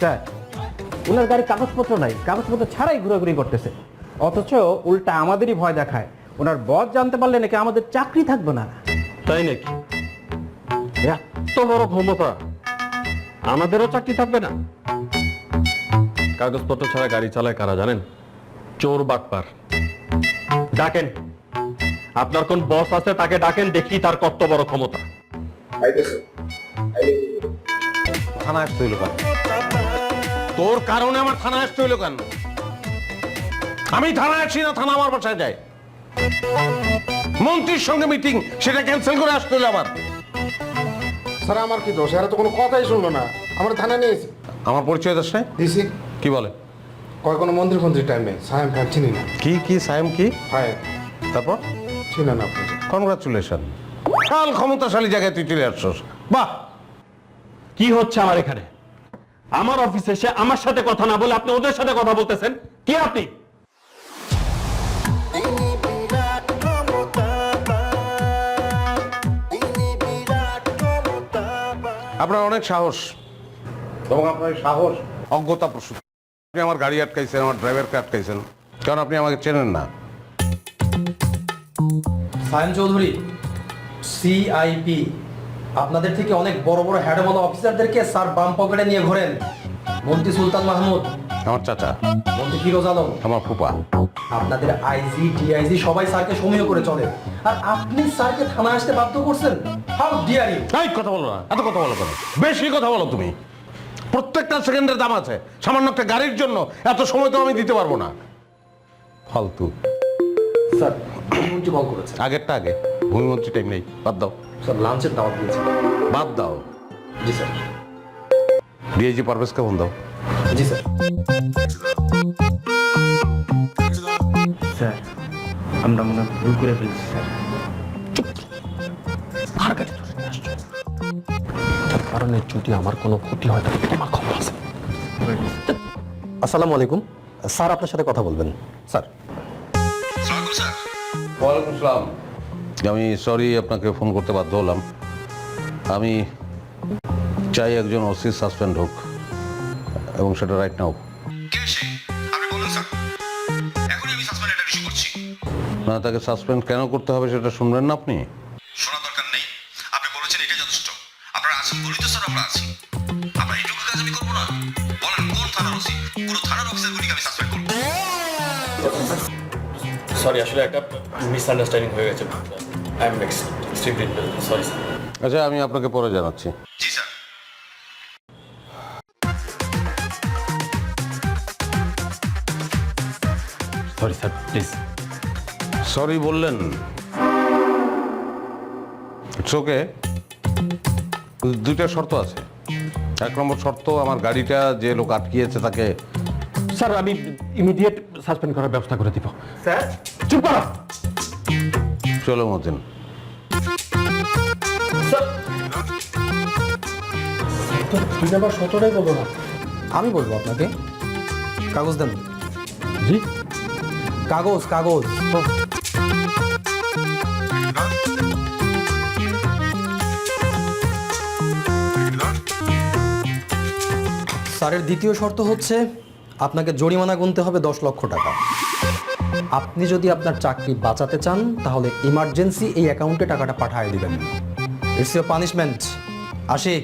Sir ওনার গাড়ি কাগজপত্র নাই কাগজপত্র ছাড়াই ঘোরাঘুরি করতেছে। অথচ উল্টা আমাদেরই ভয় দেখায়। ওনার বস জানতে পারলে নাকি আমাদের চাকরি থাকবে না? তাই নাকি? এত বড় ক্ষমতা। আমাদেরও চাকরি থাকবে না। কাগজপত্র ছাড়া গাড়ি চালায় কারা জানেন? চোর বাটপার। ডাকেন। আপনার কোন বস আছে তাকে ডাকেন দেখি তার কত বড় ক্ষমতা। থানা আসতে হইল কেন তোর কারণে আমার থানা আসতে হইল কেন? আমি থানায় আসি না থানা আমার বাসায় যায়। মন্ত্রীর সঙ্গে মিটিং সেটা ক্যান্সেল করে আসতে হইল আমার। স্যার আমার কি দোষ? এরা তো কোনো কথাই শুনলো না। আমরা থানা নিয়েছি আমার পরিচয় দাস নাই? দিছি। কি বলে? কয় কোনো মন্দির ফন্দির টাইম নেই। সাহেব ফ্যাম চিনি না। কি কি সায়েম কি? হয়। তারপর? চিনি না আপনি। কনগ্রাচুলেশন কাল ক্ষমতাশালী জায়গায় তুই চলে আসছস। বাহ! কি হচ্ছে আমার এখানে? আমার অফিসে এসে আমার সাথে কথা না বলে আপনি ওদের সাথে কথা বলতেছেন? কি আপনি? আপনার অনেক সাহস। এবং আপনার সাহস অজ্ঞতা প্রসূত। আপনি আমার গাড়ি আটকাইছেন আমার ড্রাইভারকে আটকাইছেন। কারণ আপনি আমাকে চেনেন না। সায়ন চৌধুরী সিআইপি আপনাদের থেকে অনেক বড় বড় হ্যাডওয়ালা অফিসারদেরকে স্যার বাম পকেটে নিয়ে ঘোরেন। মন্ত্রী সুলতান মাহমুদ। আমার চাচা। মন্ত্রী ফিরোজ আলম। আমার ফুপা। আপনাদের আইজি ডিআইজি সবাই স্যারকে সমীহ করে চলে। আর আপনি স্যারকে থানায় আসতে বাধ্য করছেন? হাউ ডিয়ার ইউ এই কথা বলো না। এত কথা বলো কেন? বেশি কথা বলো তুমি। প্রত্যেকটা সেকেন্ডের দাম আছে। সামান্য একটা গাড়ির জন্য এত সময় তো আমি দিতে পারব না। ফালতু। স্যার মন্ত্রী কল করেছে আগেরটা আগে। ভূমিমন্ত্রী টাইম নেই। বাদ দাও। স্যার লাঞ্চের দাওয়াত দিয়েছে। বাদ দাও। জি স্যার। ডিআইজি পারভেজকে ফোন দাও? জি স্যার। স্যার আমরা মনে ভুল করে ফেলছি স্যার। তার কারণে যদি আমার কোনো ক্ষতি হয় তাহলে তোমার খবর আছে। আসসালামু আলাইকুম। স্যার আপনার সাথে কথা বলবেন। স্যার। ওয়ালাইকুম আসসালাম আমি সরি আপনাকে ফোন করতে বাধ্য হলাম। আমি চাই একজন ওসি সাসপেন্ড হোক এবং সেটা রাইট নাও না তাকে সাসপেন্ড কেন করতে হবে সেটা শুনবেন না আপনি? শোনা দরকার নেই। আপনি বলেছেন এটা যথেষ্ট। আপনারা আছেন বলেই তো স্যার আমরা আছি। আপনার এইটুকু কাজ আমি করব না। বলেন কোন থানার ওসি পুরো থানার অফিসারগুলিকে আমি সাসপেন্ড করব। সরি আসলে একটা মিসআন্ডারস্ট্যান্ডিং হয়ে গেছে। আই এম এক্সট্রিমলি সরি আচ্ছা আমি আপনাকে পরে জানাচ্ছি। জি sir. Sorry sir please sorry বললেন। ওকে দুইটা শর্ত আছে। এক নম্বর শর্ত আমার গাড়িটা যে লোক আটকিয়েছে তাকে স্যার আমি ইমিডিয়েট সাসপেন্ড করার ব্যবস্থা করে দিব। স্যার? চুপ করো। চলো মতিন সতেরোই বলব না। আমি বলব আপনাকে। কাগজ দেন। জি। কাগজ কাগজ। স্যারের দ্বিতীয় শর্ত হচ্ছে আপনাকে জরিমানা গুনতে হবে দশ লক্ষ টাকা। আপনি যদি আপনার চাকরি বাঁচাতে চান, তাহলে ইমার্জেন্সি এই অ্যাকাউন্টে টাকাটা পাঠিয়ে দিবেন। ইটস ইউর পানিশমেন্ট আসি